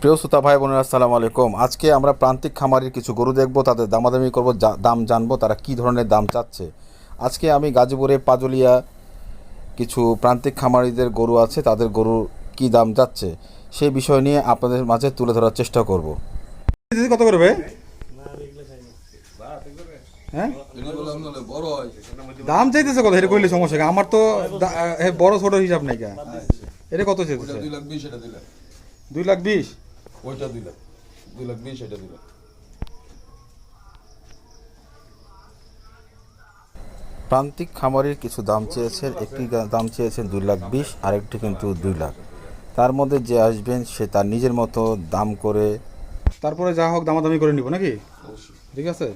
প্রিয় শ্রোতা ভাই বোনেরা আসসালামু আলাইকুম। আজকে আমরা প্রান্তিক খামারির কিছু গরু দেখব তাদের দামাদামি করব যা- দাম জানব তারা কি ধরনের দাম চাচ্ছে। আজকে আমি গাজীপুরে পাজলিয়া কিছু প্রান্তিক খামারিদের গরু আছে তাদের গরু কি দাম যাচ্ছে সেই বিষয় নিয়ে আপনাদের মাঝে তুলে ধরার চেষ্টা করব। কত করবে? হ্যাঁ? দাম চাইতেছে কত? এটা করলে সমস্যা আমার তো বড় ছোট হিসাব নাই কা। এটা কত চাইতেছে? দুই লাখ বিশ? ওইটা দুই লাখ দুই লাখ বিশ এটা দুই লাখ। প্রান্তিক খামারির কিছু দাম চেয়েছেন একটি দাম চেয়েছেন দুই লাখ বিশ আরেকটি কিন্তু দুই লাখ। তার মধ্যে যে আসবেন সে তার নিজের মতো দাম করে তারপরে যা হোক দামাদামি করে নিব নাকি? ঠিক আছে?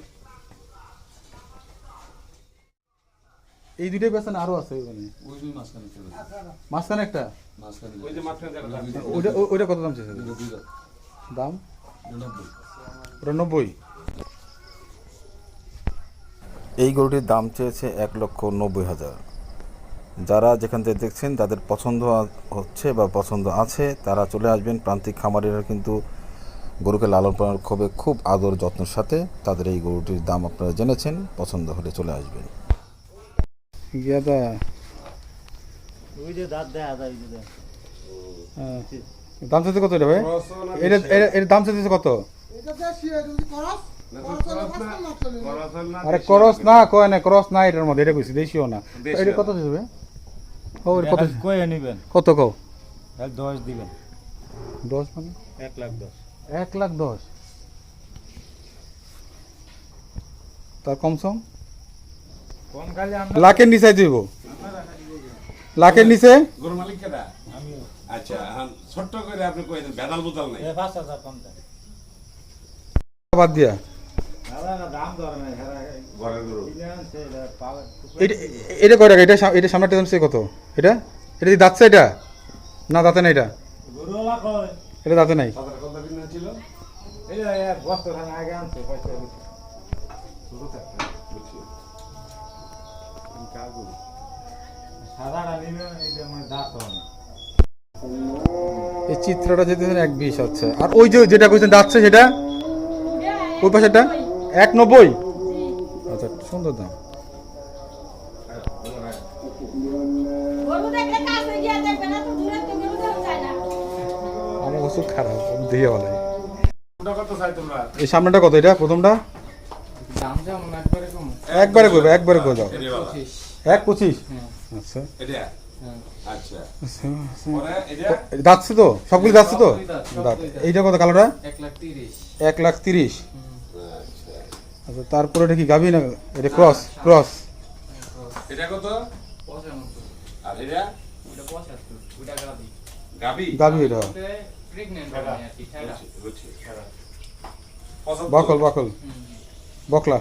এই দুইটাই বেছেন আরও আছে ওখানে। ওই দুই মাঝখানে একটা? ওইটা ওইটা কত দাম চেয়েছে দাম? নব্বই। এই গরুটির দাম চেয়েছে এক লক্ষ নব্বই হাজার। যারা যেখান থেকে দেখছেন তাদের পছন্দ হচ্ছে বা পছন্দ আছে তারা চলে আসবেন প্রান্তিক খামারিরা কিন্তু গরুকে লালন পালন খুবই খুব আদর যত্নের সাথে তাদের এই গরুটির দাম আপনারা জেনেছেন পছন্দ হলে চলে আসবেন। গিয়াদা। ওই যে দাঁত দেয়া দাম চাইতে কত এটা ভাই? এটা এর দাম চাইতেছে কত? আরে ক্রস না কয় না ক্রস না এটার মধ্যে এটা কইছি দেশিও না। এটা কত দিবে ও এটা কত এক কয়ে নিবেন। কত কও? এক দশ দিবেন। দশ মানে? এক লাখ দশ। এক লাখ দশ। তার কম সম? কম খালি আমরা লাখের নিচে দিব। লাখের নিচে? গরু মালিক কেডা আচ্ছা এখন ছোট্ট করে আপনি কই দেন বেদাল বোতাল নাই। পাঁচ হাজার কম দেন। বাদ দিয়া। এটা এটা এটা কয় টাকা? এটা এটা সামনেটা দাম সে কত? এটা? এটা কি দাঁতছে এটা? না দাঁতে না এটা? এটা দাঁতে নাই। সাদাটা নিবেন এই মানে দাঁত হবে না। এই চিত্রটা যেতে এক বিশ হচ্ছে। আর ওই যে যেটা কইছেন দাঁতছে সেটা? ওই পাশেটা এক নব্বই আচ্ছা সুন্দর দাম। গরু দেখলে কাছে গিয়ে দেখবে না তো দূরে তো গরু দেখা যায় না আমার ওষুধ খারাপ দিয়ে বলে ওটা কত চাই তোমরা এই সামনেটা কত এটা? প্রথমটা? একবারে করবে একবারে করে দাও। এক পঁচিশ? আচ্ছা। আচ্ছা। এটা? তো সবগুলি দাঁতছে তো? দাঁত এইটা কত কালোটা? এক লাখ তিরিশ। আচ্ছা। আচ্ছা তারপরে এটা কি গাবি না এটা ক্রস ক্রস? এটা কত? আর এটা? গাবি। বকল বকল। বকলা।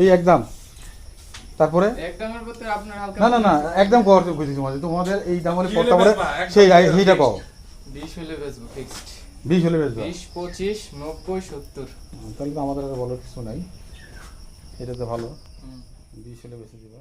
এই একদম। তারপরে? না না না একদম কর বুঝি তোমাদের তোমাদের এই দামের হলে তারপরে সেই। সেইটা কও বিশ হলে বেচবো ফিক্সড বিশ হলে বেচবা। বিশ পঁচিশ নব্বই সত্তর। তাহলে তো আমাদের আর বলার কিছু নাই। এটা তো ভালো। বিশ হলে বেচে দিবা।